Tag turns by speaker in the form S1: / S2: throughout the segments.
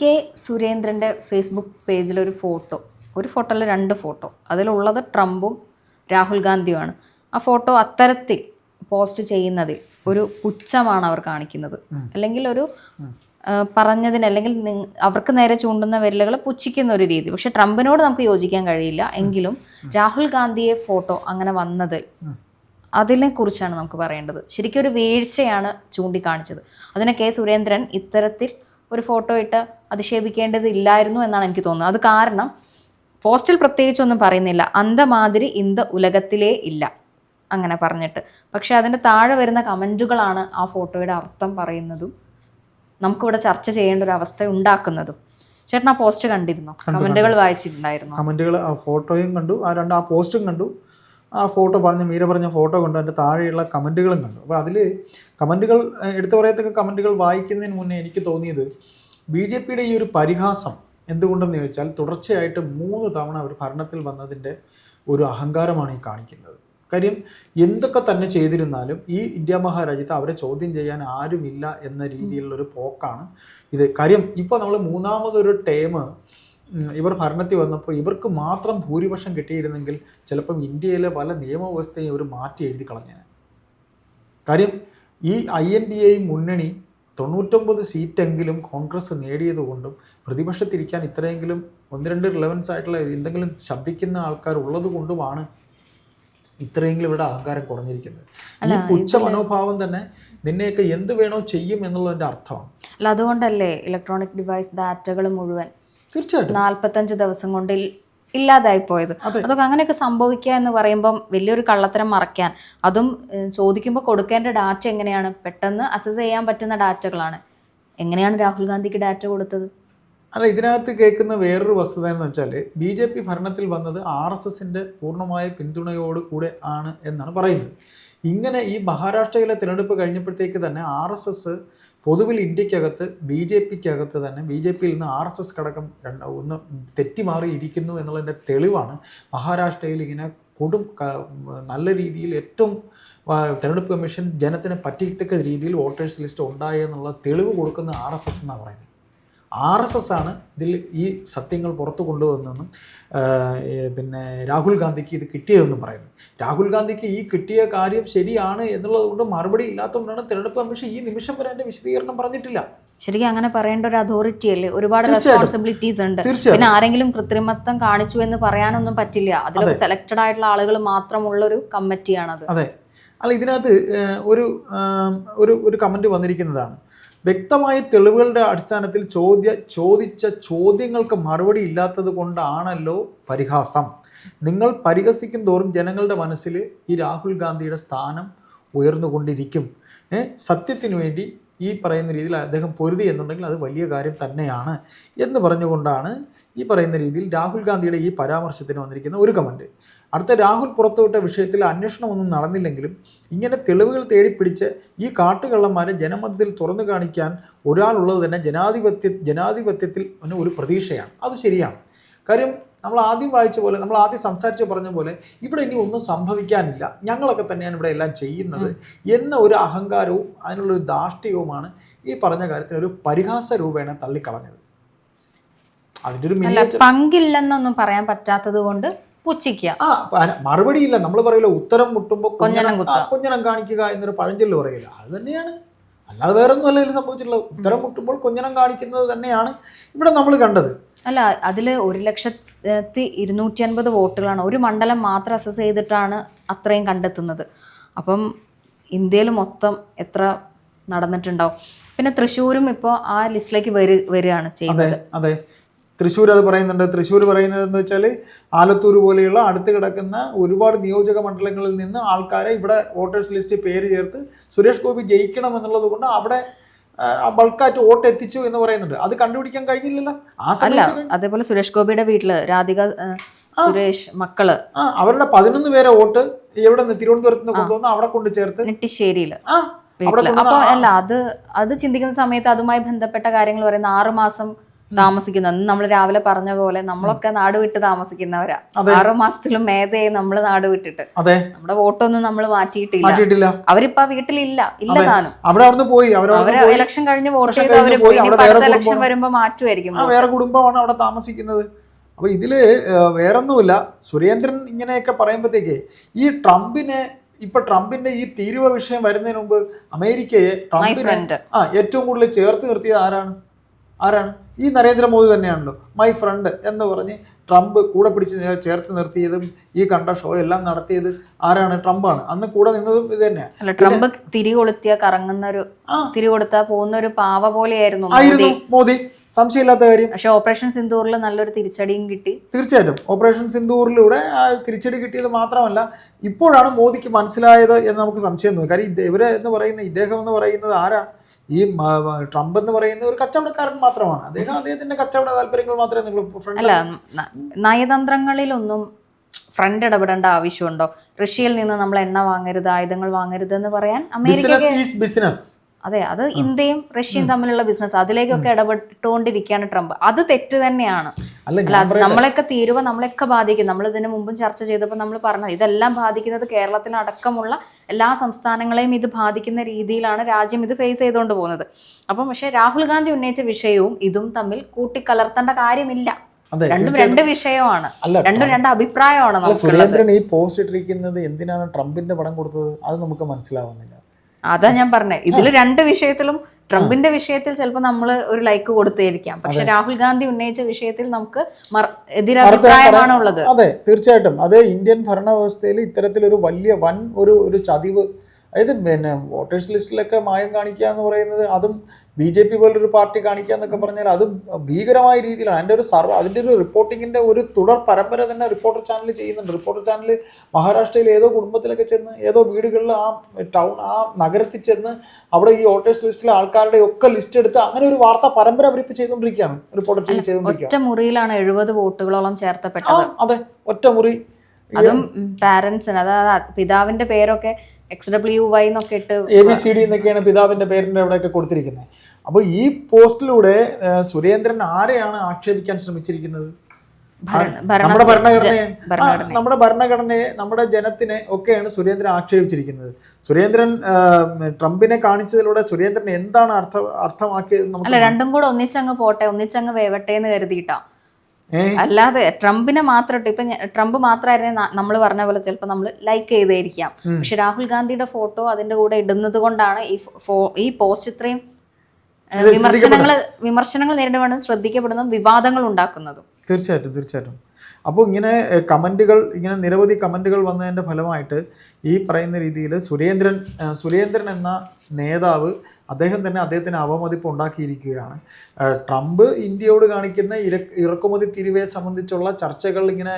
S1: K സുരേന്ദ്രന്റെ Facebook പേജിൽ ഒരു ഫോട്ടോ ഒരു ഫോട്ടോയിൽ രണ്ട് ഫോട്ടോ അതിലുള്ളത് ട്രംപും രാഹുൽ ഗാന്ധിയുമാണ്. ആ ഫോട്ടോ അത്തരത്തിൽ പോസ്റ്റ് ചെയ്യുന്നതിൽ ഒരു പുച്ഛമാണ് അവർ കാണിക്കുന്നത്. അല്ലെങ്കിൽ ഒരു പറഞ്ഞതിന് അല്ലെങ്കിൽ അവർക്ക് നേരെ ചൂണ്ടുന്ന വിരലുകൾ പുച്ഛിക്കുന്ന ഒരു രീതി. പക്ഷെ ട്രംപിനോട് നമുക്ക് യോജിക്കാൻ കഴിയില്ല. എങ്കിലും രാഹുൽ ഗാന്ധിയെ ഫോട്ടോ അങ്ങനെ വന്നതിൽ അതിനെ കുറിച്ചാണ് നമുക്ക് പറയേണ്ടത്. ശരിക്കും ഒരു വീഴ്ചയാണ് ചൂണ്ടിക്കാണിച്ചത്. അതിനെ കെ സുരേന്ദ്രൻ ഇത്തരത്തിൽ ഒരു ഫോട്ടോ ഇട്ട് അധിക്ഷേപിക്കേണ്ടതില്ലായിരുന്നു എന്നാണ് എനിക്ക് തോന്നുന്നത്. അത് കാരണം പോസ്റ്റിൽ പ്രത്യേകിച്ചൊന്നും പറയുന്നില്ല. അന്തമാതിരി ഇന്ത ഉലകത്തിലേ ഇല്ല. അങ്ങനെ പറഞ്ഞിട്ട്. പക്ഷെ അതിന്റെ താഴെ വരുന്ന കമന്റുകളാണ് ആ ഫോട്ടോയുടെ അർത്ഥം പറയുന്നതും നമുക്കിവിടെ ചർച്ച ചെയ്യേണ്ട ഒരു അവസ്ഥ ഉണ്ടാക്കുന്നതും. ചേട്ടൻ ആ പോസ്റ്റ് കണ്ടിരുന്നോ? കമന്റുകൾ വായിച്ചിട്ടുണ്ടായിരുന്നു?
S2: കമന്റുകൾ ആ ഫോട്ടോയും കണ്ടു. ആ രണ്ട് ആ പോസ്റ്റും കണ്ടു. ആ ഫോട്ടോ പറഞ്ഞ മീര പറഞ്ഞ ഫോട്ടോ കണ്ടു അതിന്റെ താഴെയുള്ള കമന്റുകളും കണ്ടു. അപ്പോൾ അതിൽ കമന്റുകൾ എടുത്തു പറയത്തക്ക കമന്റുകൾ വായിക്കുന്നതിന് മുന്നേ എനിക്ക് തോന്നിയത് ബി ജെ പിയുടെ ഈ ഒരു പരിഹാസം എന്തുകൊണ്ടെന്ന് ചോദിച്ചാൽ തുടർച്ചയായിട്ട് മൂന്ന് തവണ അവർ ഭരണത്തിൽ വന്നതിന്റെ ഒരു അഹങ്കാരമാണ് ഈ കാണിക്കുന്നത്. കാര്യം എന്തൊക്കെ തന്നെ ചെയ്തിരുന്നാലും ഈ ഇന്ത്യ മഹാരാജ്യത്ത് അവരെ ചോദ്യം ചെയ്യാൻ ആരുമില്ല എന്ന രീതിയിലുള്ളൊരു പോക്കാണ് ഇത്. കാര്യം ഇപ്പോൾ നമ്മൾ മൂന്നാമതൊരു ടേം ഇവർ ഭരണത്തിൽ വന്നപ്പോൾ ഇവർക്ക് മാത്രം ഭൂരിപക്ഷം കിട്ടിയിരുന്നെങ്കിൽ ചിലപ്പം ഇന്ത്യയിലെ പല നിയമവ്യവസ്ഥയും ഇവർ മാറ്റി എഴുതി കളഞ്ഞേനെ. കാര്യം ഈ ഐ എൻ ഡി എ മുന്നണി തൊണ്ണൂറ്റൊമ്പത് സീറ്റെങ്കിലും കോൺഗ്രസ് നേടിയതുകൊണ്ടും പ്രതിപക്ഷത്തിരിക്കാൻ ഇത്രയെങ്കിലും ഒന്ന് രണ്ട് റിലവൻസ് ആയിട്ടുള്ള എന്തെങ്കിലും ശബ്ദിക്കുന്ന ആൾക്കാർ ഉള്ളത് കൊണ്ടുമാണ് ഇത്രയെങ്കിലും ഇവിടെ അഹങ്കാരം കുറഞ്ഞിരിക്കുന്നത്. ഈ പുച്ഛ മനോഭാവം തന്നെ നിന്നെയൊക്കെ എന്ത് വേണോ ചെയ്യും എന്നുള്ളതിന്റെ അർത്ഥമാണ്.
S1: അല്ല അതുകൊണ്ടല്ലേ ഇലക്ട്രോണിക് ഡിവൈസ് ഡാറ്റകൾ മുഴുവൻ
S2: തീർച്ചയായിട്ടും.
S1: നാൽപ്പത്തഞ്ച് ദിവസം കൊണ്ട് ഇല്ലാതായി പോയത്.
S2: അതെ.
S1: അതൊക്കെ അങ്ങനെയൊക്കെ സംഭവിക്കുക എന്ന് പറയുമ്പം വലിയൊരു കള്ളത്തരം മറയ്ക്കാൻ. അതും ചോദിക്കുമ്പോൾ കൊടുക്കേണ്ട ഡാറ്റ എങ്ങനെയാണ്? പെട്ടെന്ന് അസസ് ചെയ്യാൻ പറ്റുന്ന ഡാറ്റകളാണ് എങ്ങനെയാണ് രാഹുൽ ഗാന്ധിക്ക് ഡാറ്റ കൊടുത്തത്?
S2: അല്ല ഇതിനകത്ത് കേൾക്കുന്ന വേറൊരു വസ്തുത എന്ന് വെച്ചാൽ ബി ജെ പി ഭരണത്തിൽ വന്നത് ആർ എസ് എസിന്റെ പൂർണമായ പിന്തുണയോട് കൂടെ ആണ് എന്നാണ് പറയുന്നത്. ഇങ്ങനെ ഈ മഹാരാഷ്ട്രയിലെ തിരഞ്ഞെടുപ്പ് കഴിഞ്ഞപ്പോഴത്തേക്ക് തന്നെ ആർ എസ് എസ് പൊതുവിൽ ഇന്ത്യക്കകത്ത് ബി ജെ പിക്കകത്ത് തന്നെ ബി ജെ പിയിൽ നിന്ന് ആർ എസ് എസ് ഘടകം രണ്ട് ഒന്ന് തെറ്റിമാറിയിരിക്കുന്നു എന്നുള്ളതിന്റെ തെളിവാണ് മഹാരാഷ്ട്രയിൽ ഇങ്ങനെ കൊടും നല്ല രീതിയിൽ ഏറ്റവും തിരഞ്ഞെടുപ്പ് കമ്മീഷൻ ജനത്തിന് പറ്റിത്തക്ക രീതിയിൽ വോട്ടേഴ്സ് ലിസ്റ്റ് ഉണ്ടായെന്നുള്ള തെളിവ് കൊടുക്കുന്ന ആർ എസ് എസ് എന്നാണ് പറയുന്നത്. ആർ എസ് എസ് ആണ് ഇതിൽ ഈ സത്യങ്ങൾ പുറത്തു കൊണ്ടുവന്നതെന്നും പിന്നെ രാഹുൽ ഗാന്ധിക്ക് ഇത് കിട്ടിയതെന്നും പറയുന്നു. രാഹുൽ ഗാന്ധിക്ക് ഈ കിട്ടിയ കാര്യം ശരിയാണ് എന്നുള്ളത് കൊണ്ട് മറുപടി ഇല്ലാത്തതുകൊണ്ടാണ് തെരഞ്ഞെടുപ്പ് കമ്മീഷൻ ഈ നിമിഷം വരെ അതിന്റെ വിശദീകരണം പറഞ്ഞിട്ടില്ല.
S1: ശരിക്കും അങ്ങനെ പറയേണ്ട ഒരു അതോറിറ്റി അല്ലേ? ഒരുപാട് റെസ്പോൺസിബിലിറ്റീസ് ഉണ്ട്. പിന്നെ ആരെങ്കിലും കൃത്രിമത്വം കാണിച്ചു എന്ന് പറയാനൊന്നും പറ്റില്ല. അതിൽ സെലക്റ്റഡ് ആയിട്ടുള്ള ആളുകൾ മാത്രമുള്ള ഒരു കമ്മിറ്റിയാണത്
S2: അതെ. അല്ല ഇതിനകത്ത് ഒരു ഒരു ഒരു കമന്റ് വന്നിരിക്കുന്നതാണ്. വ്യക്തമായ തെളിവുകളുടെ അടിസ്ഥാനത്തിൽ ചോദ്യ ചോദിച്ച ചോദ്യങ്ങൾക്ക് മറുപടി ഇല്ലാത്തത് കൊണ്ടാണല്ലോ പരിഹാസം. നിങ്ങൾ പരിഹസിക്കും തോറും ജനങ്ങളുടെ മനസ്സിൽ ഈ രാഹുൽ ഗാന്ധിയുടെ സ്ഥാനം ഉയർന്നുകൊണ്ടിരിക്കും. സത്യത്തിന് വേണ്ടി ഈ പറയുന്ന രീതിയിൽ അദ്ദേഹം പൊരുതി എന്നുണ്ടെങ്കിൽ അത് വലിയ കാര്യം തന്നെയാണ് എന്ന് പറഞ്ഞുകൊണ്ടാണ് ഈ പറയുന്ന രീതിയിൽ രാഹുൽ ഗാന്ധിയുടെ ഈ പരാമർശത്തിന് വന്നിരിക്കുന്ന ഒരു കമന്റ് അടുത്ത രാഹുൽ പുറത്തുവിട്ട വിഷയത്തിൽ അന്വേഷണമൊന്നും നടന്നില്ലെങ്കിലും ഇങ്ങനെ തെളിവുകൾ തേടിപ്പിടിച്ച് ഈ കാട്ടുകള്ളന്മാരെ ജനമധ്യത്തിൽ തുറന്നു കാണിക്കാൻ ഒരാളുള്ളത് തന്നെ ജനാധിപത്യ ജനാധിപത്യത്തിൽ ഒരു പ്രതീക്ഷയാണ്. അത് ശരിയാണ്. കാര്യം നമ്മൾ ആദ്യം വായിച്ച പോലെ നമ്മൾ ആദ്യം സംസാരിച്ച് പറഞ്ഞ പോലെ ഇവിടെ ഇനി ഒന്നും സംഭവിക്കാനില്ല. ഞങ്ങളൊക്കെ തന്നെയാണ് ഇവിടെ എല്ലാം ചെയ്യുന്നത് എന്ന ഒരു അഹങ്കാരവും അതിനുള്ളൊരു ധാർഷ്ട്യവുമാണ് ഈ പറഞ്ഞ കാര്യത്തിന് ഒരു പരിഹാസ രൂപേണ തള്ളിക്കളഞ്ഞത്. അതിന്റെ ഒരു
S1: പങ്കില്ലെന്നൊന്നും പറയാൻ പറ്റാത്തത് കൊണ്ട് പുച്ഛിക്കുക.
S2: ആ മറുപടി ഇല്ല നമ്മൾ പറയില്ല ഉത്തരം മുട്ടുമ്പോൾ
S1: കുഞ്ഞനം
S2: കാണിക്കുക എന്നൊരു പഴഞ്ചൊല്ല് പറയില്ല? അത് തന്നെയാണ്. അല്ലാതെ വേറെ ഒന്നും അല്ല ഇതിൽ സംഭവിച്ചിട്ടുള്ളത്. ഉത്തരം മുട്ടുമ്പോൾ കുഞ്ഞനം കാണിക്കുന്നത് തന്നെയാണ് ഇവിടെ നമ്മൾ കണ്ടത്.
S1: അല്ല അതിൽ ഒരു ലക്ഷത്തി ഇരുന്നൂറ്റി അൻപത് വോട്ടുകളാണ്. ഒരു മണ്ഡലം മാത്രം അസസ് ചെയ്തിട്ടാണ് അത്രയും കണ്ടെത്തുന്നത്. അപ്പം ഇന്ത്യയിൽ മൊത്തം എത്ര നടന്നിട്ടുണ്ടാവും? പിന്നെ തൃശ്ശൂരും ഇപ്പോൾ ആ ലിസ്റ്റിലേക്ക് വരു വരികയാണ് ചെയ്യുന്നത്.
S2: അതെ തൃശ്ശൂർ അത് പറയുന്നുണ്ട്. തൃശ്ശൂർ പറയുന്നത് എന്ന് വെച്ചാൽ ആലത്തൂർ പോലെയുള്ള അടുത്ത് കിടക്കുന്ന ഒരുപാട് നിയോജക മണ്ഡലങ്ങളിൽ നിന്ന് ആൾക്കാരെ ഇവിടെ വോട്ടേഴ്സ് ലിസ്റ്റ് പേര് ചേർത്ത് സുരേഷ് ഗോപി ജയിക്കണം എന്നുള്ളത് കൊണ്ട് അവിടെ ബൾക്കായിട്ട് വോട്ട് എത്തിച്ചു എന്ന് പറയുന്നുണ്ട്. അത് കണ്ടുപിടിക്കാൻ കഴിഞ്ഞില്ലല്ലോ. ആ സമയത്ത്
S1: അതേപോലെ സുരേഷ് ഗോപിയുടെ വീട്ടിൽ രാധിക സുരേഷ് മക്കൾ
S2: ആ അവരുടെ പതിനൊന്ന് പേരെ വോട്ട് എവിടെ നിന്ന് തിരുവനന്തപുരത്ത് നിന്ന് കൊണ്ടുവന്ന് അവിടെ കൊണ്ട് ചേർത്ത് നെട്ടിശ്ശേരിയിൽ
S1: അപ്പൊ അല്ല അത് അത് ചിന്തിക്കുന്ന സമയത്ത് അതുമായി ബന്ധപ്പെട്ട കാര്യങ്ങൾ പറയുന്ന ആറ് മാസം താമസിക്കുന്നത് നമ്മൾ രാവിലെ പറഞ്ഞ പോലെ നമ്മളൊക്കെ നാട് വിട്ട് താമസിക്കുന്നവരാ. ആറു മാസത്തിലും മേധയെ നമ്മൾ നാട് വിട്ടിട്ട്.
S2: അതെ.
S1: നമ്മുടെ വോട്ടൊന്നും നമ്മൾ മാറ്റിയിട്ടില്ല. അവരിപ്പോ വീട്ടിലില്ല. ഇല്ല താനും. അവർ ഇലക്ഷൻ കഴിഞ്ഞ് വോട്ട് ചെയ്ത്
S2: അവർ
S1: ഇലക്ഷൻ വരുമ്പോ മാറ്റുമായിരിക്കും
S2: വേറെ കുടുംബമാണ് അവിടെ താമസിക്കുന്നത്. അപ്പൊ ഇതിൽ വേറെ വേറൊന്നുമില്ല. സുരേന്ദ്രൻ ഇങ്ങനെയൊക്കെ പറയുമ്പോഴത്തേക്ക് ഈ ട്രംപിനെ ഇപ്പൊ ട്രംപിന്റെ ഈ തീരുവ വിഷയം വരുന്നതിന് മുമ്പ് അമേരിക്കയെ ട്രംപിനെ ആ ഏറ്റവും കൂടുതൽ ചേർത്ത് നിർത്തിയത് ആരാണ്? ആരാണ്? ഈ നരേന്ദ്രമോദി തന്നെയാണല്ലോ. മൈ ഫ്രണ്ട് എന്ന് പറഞ്ഞ് ട്രംപ് കൂടെ പിടിച്ച് ചേർത്ത് നിർത്തിയതും ഈ കണ്ട ഷോ എല്ലാം നടത്തിയത് ആരാണ്? ട്രംപാണ്. അന്ന് കൂടെ നിന്നതും ഇത് തന്നെയാണ്
S1: അല്ല ട്രംപ് തിരി കൊളുത്തിയ കറങ്ങുന്ന ഒരു
S2: ആ.
S1: തിരി കൊടുത്താ പോകുന്ന ഒരു പാവ പോലെയായിരുന്നു
S2: ആയിരുന്നു
S1: മോദി.
S2: മോദി സംശയമില്ലാത്ത കാര്യം.
S1: പക്ഷെ ഓപ്പറേഷൻ സിന്ദൂറിൽ നല്ലൊരു തിരിച്ചടിയും കിട്ടി.
S2: തീർച്ചയായിട്ടും. ഓപ്പറേഷൻ സിന്ദൂറിലൂടെ ആ തിരിച്ചടി കിട്ടിയത് മാത്രമല്ല ഇപ്പോഴാണ് മോദിക്ക് മനസ്സിലായത് എന്ന് നമുക്ക് സംശയം തോന്നുന്നത് കാര്യം ഇവരെ എന്ന് പറയുന്ന ഇദ്ദേഹം എന്ന് പറയുന്നത് ആരാ? ഈ ട്രംപ് എന്ന് പറയുന്ന ഒരു കച്ചവടക്കാരൻ മാത്രമാണ്. അദ്ദേഹം അദ്ദേഹത്തിന്റെ കച്ചവട താല്പര്യങ്ങൾ മാത്രമേ നിങ്ങൾ
S1: അല്ല നയതന്ത്രങ്ങളിലൊന്നും ഫ്രണ്ട് ഇടപെടേണ്ട ആവശ്യമുണ്ടോ? റഷ്യയിൽ നിന്ന് നമ്മൾ എണ്ണ വാങ്ങരുത് ആയുധങ്ങൾ വാങ്ങരുത് എന്ന് പറയാൻ അമേരിക്ക
S2: ബിസിനസ്
S1: അതെ അത് ഇന്ത്യയും റഷ്യയും തമ്മിലുള്ള ബിസിനസ് അതിലേക്കൊക്കെ ഇടപെട്ടുകൊണ്ടിരിക്കുകയാണ് ട്രംപ്. അത് തെറ്റ് തന്നെയാണ്
S2: അല്ല
S1: നമ്മളെയൊക്കെ തീരുവ നമ്മളൊക്കെ ബാധിക്കും. നമ്മൾ ഇതിനു മുമ്പും ചർച്ച ചെയ്തപ്പോൾ നമ്മൾ പറഞ്ഞത് ഇതെല്ലാം ബാധിക്കുന്നത് കേരളത്തിനടക്കമുള്ള എല്ലാ സംസ്ഥാനങ്ങളെയും ഇത് ബാധിക്കുന്ന രീതിയിലാണ് രാജ്യം ഇത് ഫേസ് ചെയ്തുകൊണ്ട് പോകുന്നത്. അപ്പം പക്ഷേ രാഹുൽ ഗാന്ധി ഉന്നയിച്ച വിഷയവും ഇതും തമ്മിൽ കൂട്ടിക്കലർത്തേണ്ട കാര്യമില്ല. രണ്ടും രണ്ട് വിഷയമാണ്. രണ്ടും രണ്ട് അഭിപ്രായമാണ്
S2: സുരേന്ദ്രൻ ഈ പോസ്റ്റ് ഇട്ടിരിക്കുന്നത് എന്തിനാണ് ട്രംപിന്റെ പടം കൊടുത്തത്? അത് നമുക്ക് മനസ്സിലാവുന്നില്ല.
S1: അതാ ഞാൻ പറഞ്ഞത് ഇതിൽ രണ്ട് വിഷയത്തിലും ട്രംപിന്റെ വിഷയത്തിൽ ചിലപ്പോൾ നമ്മൾ ഒരു ലൈക്ക് കൊടുത്തേരിക്കാം. പക്ഷെ രാഹുൽ ഗാന്ധി ഉന്നയിച്ച വിഷയത്തിൽ നമുക്ക് എതിരഭിപ്രായമാണ് ഉള്ളത്
S2: അതെ തീർച്ചയായിട്ടും. അത് ഇന്ത്യൻ ഭരണവ്യവസ്ഥയിൽ ഇത്തരത്തിലൊരു വലിയ വൻ ഒരു ഒരു ചതിവ് അതായത് പിന്നെ വോട്ടേഴ്സ് ലിസ്റ്റിലൊക്കെ മായം കാണിക്കുക എന്ന് പറയുന്നത് അതും ബി ജെ പി പോലൊരു പാർട്ടി കാണിക്കുക എന്നൊക്കെ പറഞ്ഞാൽ അതും ഭീകരമായ രീതിയിലാണ്. അതിന്റെ ഒരു സർവ അതിന്റെ ഒരു റിപ്പോർട്ടിങ്ങിന്റെ ഒരു തുടർ പരമ്പര തന്നെ റിപ്പോർട്ടർ ചാനൽ ചെയ്യുന്നുണ്ട്. റിപ്പോർട്ടർ ചാനൽ മഹാരാഷ്ട്രയിൽ ഏതോ കുടുംബത്തിലൊക്കെ ചെന്ന് ഏതോ വീടുകളിൽ ആ ടൗൺ ആ നഗരത്തിൽ ചെന്ന് അവിടെ ഈ വോട്ടേഴ്സ് ലിസ്റ്റിലെ ആൾക്കാരുടെ ഒക്കെ ലിസ്റ്റ് എടുത്ത് അങ്ങനെ ഒരു വാർത്താ പരമ്പര അവരിപ്പോൾ ചെയ്തുകൊണ്ടിരിക്കുകയാണ്. റിപ്പോർട്ടർ ടി ചെയ്തുകൊണ്ടിരിക്കുക
S1: ഒറ്റ മുറിയിലാണ് എഴുപത് വോട്ടുകളോളം ചേർത്തപ്പെട്ടത്.
S2: അതെ. ഒറ്റ മുറി.
S1: അതും പാരന്റ്സിന് അതായത് പിതാവിന്റെ പേരൊക്കെ എക്സ് ഡബ്ല്യു വൈ എന്നൊക്കെ ഇട്ട്
S2: എ ബി സി ഡി എന്നൊക്കെയാണ് പിതാവിന്റെ പേരിന്റെ അവിടെയൊക്കെ കൊടുത്തിരിക്കുന്നത്. അപ്പോൾ ഈ പോസ്റ്റിലൂടെ സുരേന്ദ്രൻ ആരെയാണ് ആക്ഷേപിക്കാൻ ശ്രമിച്ചിരിക്കുന്നത്? നമ്മുടെ ഭരണഘടനയെ
S1: ഭരണഘടന
S2: നമ്മുടെ ഭരണഘടനയെ നമ്മുടെ ജനത്തിനെ ഒക്കെയാണ് സുരേന്ദ്രൻ ആക്ഷേപിച്ചിരിക്കുന്നത്. സുരേന്ദ്രൻ ട്രംപിനെ കാണിച്ചതിലൂടെ സുരേന്ദ്രൻ എന്താണ് അർത്ഥ അർത്ഥമാക്കിയത് നമുക്ക്
S1: രണ്ടും കൂടെ ഒന്നിച്ചങ്ങ് പോട്ടെ ഒന്നിച്ചങ്ങ് വേവട്ടെ എന്ന് കരുതിയിട്ടാ. അല്ലാതെ ട്രംപിനെ മാത്രം ഇപ്പൊ ട്രംപ് മാത്രമായിരുന്നെ നമ്മൾ പറഞ്ഞ പോലെ ചിലപ്പോൾ നമ്മൾ ലൈക്ക് ചെയ്തായിരിക്കാം. പക്ഷെ രാഹുൽ ഗാന്ധിയുടെ ഫോട്ടോ അതിന്റെ കൂടെ ഇടുന്നത് കൊണ്ടാണ് ഈ ഈ പോസ്റ്റ് ഇത്രയും വിമർശനങ്ങൾ വിമർശനങ്ങൾ നേരിടുവാനും ശ്രദ്ധിക്കപ്പെടുന്നതും വിവാദങ്ങൾ ഉണ്ടാക്കുന്നതും.
S2: തീർച്ചയായിട്ടും തീർച്ചയായിട്ടും. അപ്പോൾ ഇങ്ങനെ കമന്റുകൾ ഇങ്ങനെ നിരവധി കമന്റുകൾ വന്നതിന്റെ ഫലമായിട്ട് ഈ പറയുന്ന രീതിയിൽ സുരേന്ദ്രൻ സുരേന്ദ്രൻ എന്ന നേതാവ് അദ്ദേഹം തന്നെ അദ്ദേഹത്തിന് അവമതിപ്പ് ഉണ്ടാക്കിയിരിക്കുകയാണ്. ട്രംപ് ഇന്ത്യയോട് കാണിക്കുന്ന ഇര ഇറക്കുമതി തിരിവെ സംബന്ധിച്ചുള്ള ചർച്ചകൾ ഇങ്ങനെ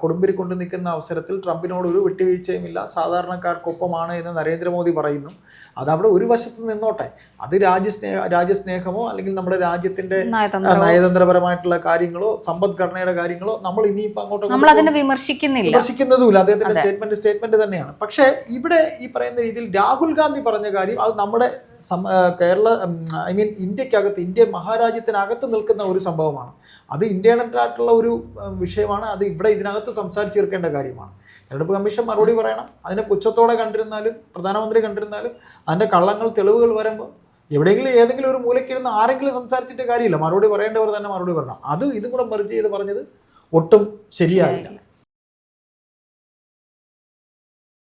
S2: കൊടുമ്പിരി കൊണ്ട് നിൽക്കുന്ന അവസരത്തിൽ ട്രംപിനോട് ഒരു വിട്ടുവീഴ്ചയുമില്ല. സാധാരണക്കാർക്കൊപ്പമാണ് എന്ന് നരേന്ദ്രമോദി പറയുന്നു. അതവിടെ ഒരു വശത്ത് നിന്നോട്ടെ. അത് രാജ്യസ്നേഹ രാജ്യസ്നേഹമോ അല്ലെങ്കിൽ നമ്മുടെ രാജ്യത്തിന്റെ
S1: നയതന്ത്രം
S2: നയതന്ത്രപരമായിട്ടുള്ള കാര്യങ്ങളോ സമ്പദ്ഘടനയുടെ കാര്യങ്ങളോ നമ്മൾ ഇനിയിപ്പോ അങ്ങോട്ട്
S1: വിമർശിക്കുന്നില്ല.
S2: വിമർശിക്കുന്നതുമില്ല. അദ്ദേഹത്തിന്റെ സ്റ്റേറ്റ്മെന്റ് സ്റ്റേറ്റ്മെന്റ് തന്നെയാണ്. പക്ഷേ ഇവിടെ ഈ പറയുന്ന രീതിയിൽ രാഹുൽ ഗാന്ധി പറഞ്ഞ കാര്യം അത് നമ്മുടെ കേരള ഐ മീൻ ഇന്ത്യക്കകത്ത് ഇന്ത്യ മഹാരാജ്യത്തിനകത്ത് നിൽക്കുന്ന ഒരു സംഭവമാണ്. അത് ഇന്റേണലായിട്ടുള്ള ഒരു വിഷയമാണ്. അത് ഇവിടെ ഇതിനകത്ത് സംസാരിച്ചു തീർക്കേണ്ട കാര്യമാണ്. തെരഞ്ഞെടുപ്പ് കമ്മീഷൻ മറുപടി പറയണം. അതിനെ പുച്ഛത്തോടെ കണ്ടിരുന്നാലും പ്രധാനമന്ത്രി കണ്ടിരുന്നാലും അതിന്റെ കള്ളങ്ങൾ തെളിവുകൾ വരുമ്പോൾ എവിടെയെങ്കിലും ഏതെങ്കിലും ഒരു മൂലയ്ക്കിരുന്ന് ആരെങ്കിലും സംസാരിച്ചിട്ട് കാര്യമില്ല. മറുപടി പറയേണ്ടവർ തന്നെ മറുപടി പറയണം. അത് ഇതും കൂടെ മെർജ് ചെയ്ത് പറഞ്ഞത് ഒട്ടും ശരിയായില്ല.